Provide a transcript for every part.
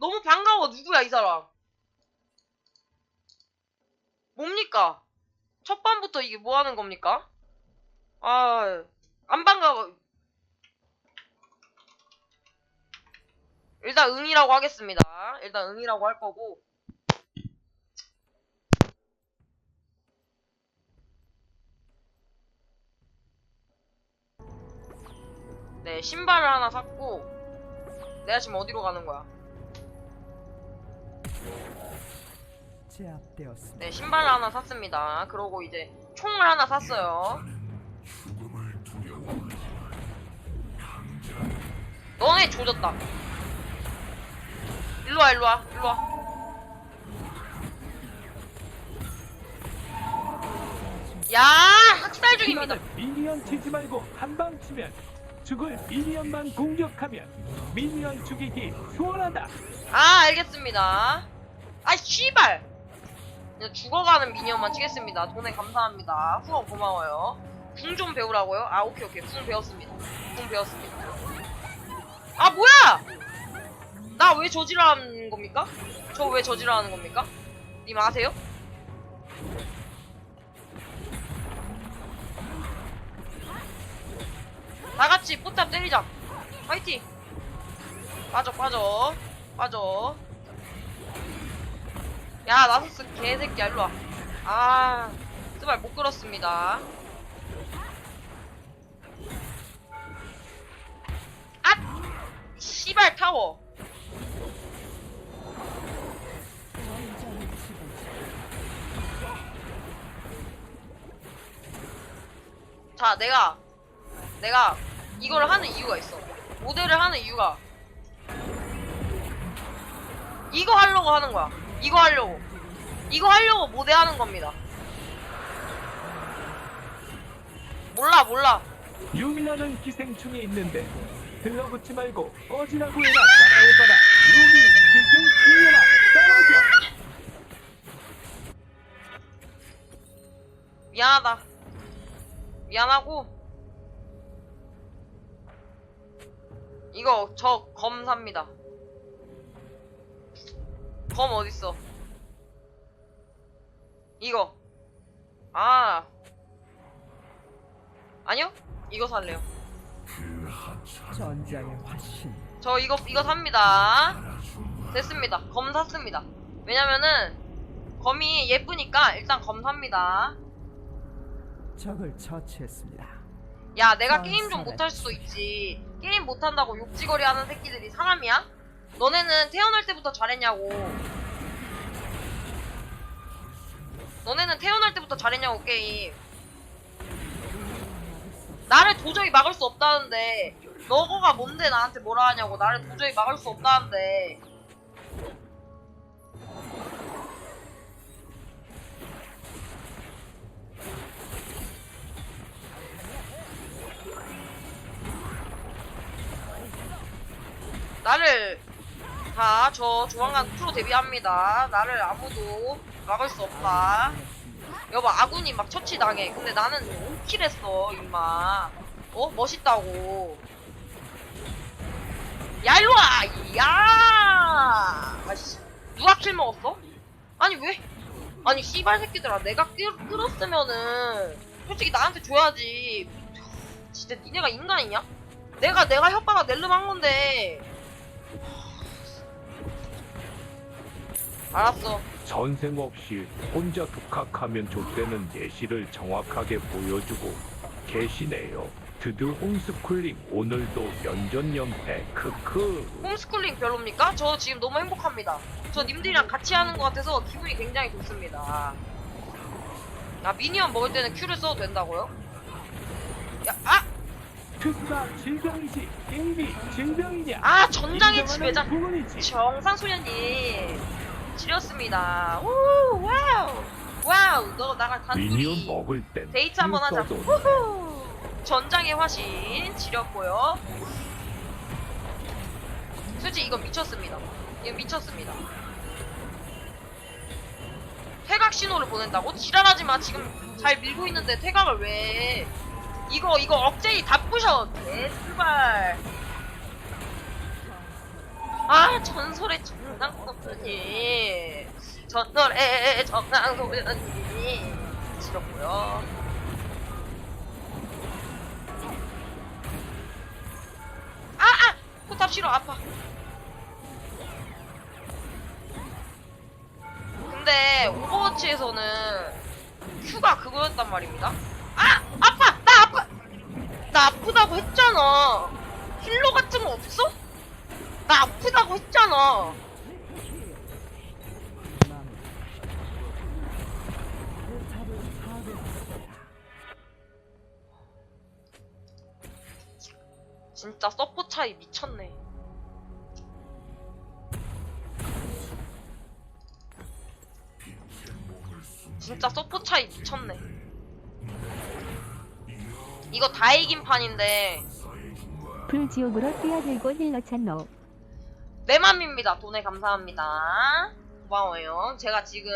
너무 반가워. 누구야, 이 사람? 뭡니까? 첫 반부터 이게 뭐 하는 겁니까? 아, 안 반가워. 일단 응이라고 하겠습니다. 일단 응이라고 할 거고. 네, 신발을 하나 샀고. 내가 지금 어디로 가는 거야? 제압되었습니다. 네, 신발을 하나 샀습니다. 그러고 이제 총을 하나 샀어요. 너네 조졌다. 일로와, 일로와, 일로와. 야, 학살 중입니다. 미니언 치지 말고 한 방 치면 죽을 미니언만 공격하면 미니언 죽이기 수월하다. 아, 알겠습니다. 아, 씨발! 그냥 죽어가는 미니언만 치겠습니다. 돈에 감사합니다. 후원 고마워요. 궁 좀 배우라고요? 아, 오케이, 오케이. 궁 배웠습니다. 궁 배웠습니다. 아, 뭐야! 나 왜 저지라는 겁니까? 저 왜 저지라는 겁니까? 님 아세요? 다 같이 포탑 때리자. 파이팅! 빠져 빠져 빠져 야 나서스 개새끼야 일로와. 아 스발 못 끌었습니다. 아 씨발 타워. 자 내가 내가 이걸 하는 이유가 있어. 모델을 하는 이유가 이거 하려고 하는 거야. 이거 하려고. 이거 하려고 모대하는 겁니다. 몰라, 몰라. 유미라는 기생충이 있는데 들러붙지 말고 어지라고 해라 따라해봐라. 유미 기생충이라 떨어져. 미안하다. 미안하고. 이거 저검 삽니다. 검 어딨어? 이거. 아. 아니요? 이거 살래요. 전장의 화신. 저 이거 이거 삽니다. 됐습니다. 검 샀습니다. 왜냐면은 검이 예쁘니까 일단 검 삽니다. 적을 처치했습니다. 야, 내가 아, 게임 좀. 못할 수도 있지. 게임 못한다고 욕지거리 하는 새끼들이 사람이야? 너네는 태어날 때부터 잘했냐고. 너네는 태어날 때부터 잘했냐고, 게임. 나를 도저히 막을 수 없다는데, 너거가 뭔데 나한테 뭐라 하냐고. 나를 도저히 막을 수 없다는데. 나를 다저 조만간 프로 데뷔합니다. 나를 아무도 막을 수 없다. 여보 아군이 막 처치당해. 근데 나는 5킬 했어 임마. 어 멋있다고. 야 일로와. 야. 아씨 누가 킬 먹었어? 아니 왜? 아니 씨발 새끼들아 내가 끌, 끌었으면은 솔직히 나한테 줘야지. 진짜 니네가 인간이냐? 내가 내가 혓바닥 낼름 한 건데 알았어. 전생 없이 혼자 독학하면 좆되는 예시를 정확하게 보여주고 계시네요. 드드 홈스쿨링 오늘도 면전 연패 크크. 홈스쿨링 별로입니까? 저 지금 너무 행복합니다. 저 님들이랑 같이 하는 것 같아서 기분이 굉장히 좋습니다. 아 미니언 먹을 때는 큐를 써도 된다고요? 야, 아! 특사 질병이지. 게임이 질병이냐? 아 전장의 지배자. 정상소년님 지렸습니다. 우 와우. 와우 너 나랑 미니언 단둘이 먹을 땐 데이트 한번 하자. 후후 전장의 화신 지렸고요. 솔직히 이건 미쳤습니다. 이건 미쳤습니다. 퇴각 신호를 보낸다고? 지랄하지 마. 지금 잘 밀고 있는데 퇴각을 왜 해? 이거 이거 억제이 다 부셔. 개수발 아 전설의 정강소년이. 전설의 정강소년이 싫었고요. 아아! 포탑 싫어 아파. 근데 오버워치에서는 Q가 그거였단 말입니다. 아! 아파! 나 아파! 나 아프다고 했잖아. 힐러 같은 거 없어? 나 아프다고 했잖아. 진짜 서포 차이 미쳤네. 진짜 서포 차이 미쳤네. 이거 다 이긴 판인데 불지옥으로 뛰어들고 힐러 찬노. 내 맘입니다. 돈에 감사합니다. 고마워요. 제가 지금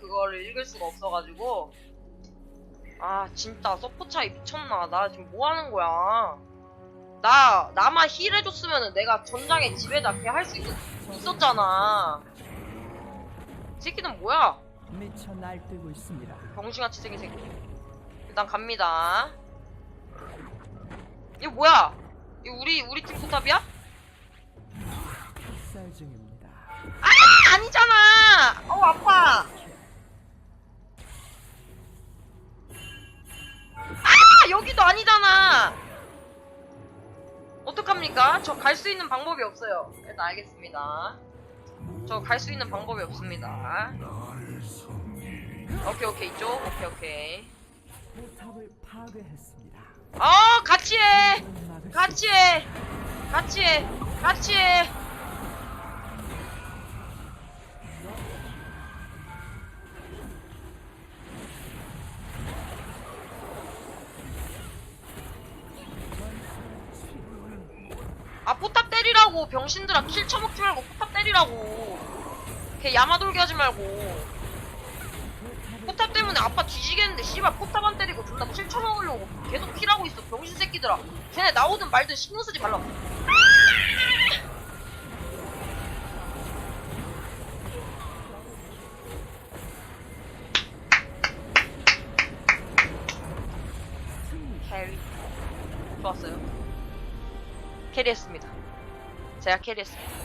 그거를 읽을 수가 없어가지고 아 진짜 서포 차이 미쳤나? 나 지금 뭐 하는 거야? 나 나만 힐 해줬으면은 내가 전장에 지배자 걔 할 수 있었잖아. 이 새끼는 뭐야? 미쳐 날뛰고 있습니다. 병신같이 생긴 새끼. 일단 갑니다. 이거 뭐야? 이거 우리 우리 팀 포탑이야? 쌀 중입니다. 아, 아니잖아. 어 아파. 아 여기도 아니잖아. 어떡합니까? 저 갈 수 있는 방법이 없어요. 일단 알겠습니다. 저 갈 수 있는 방법이 없습니다. 오케이 오케이 이쪽 오케이 오케이. 포탑을 파괴했습니다. 어 같이 해. 같이 해. 같이 해. 같이 해. 아 포탑 때리라고 병신들아 킬 쳐먹지 말고 포탑 때리라고. 걔 야마돌기 하지 말고. 포탑 때문에 아빠 뒤지겠는데 씨발 포탑 안 때리고 존나 킬 쳐먹으려고 계속 킬하고 있어 병신 새끼들아. 쟤네 나오든 말든 신경 쓰지 말라고 좋았어요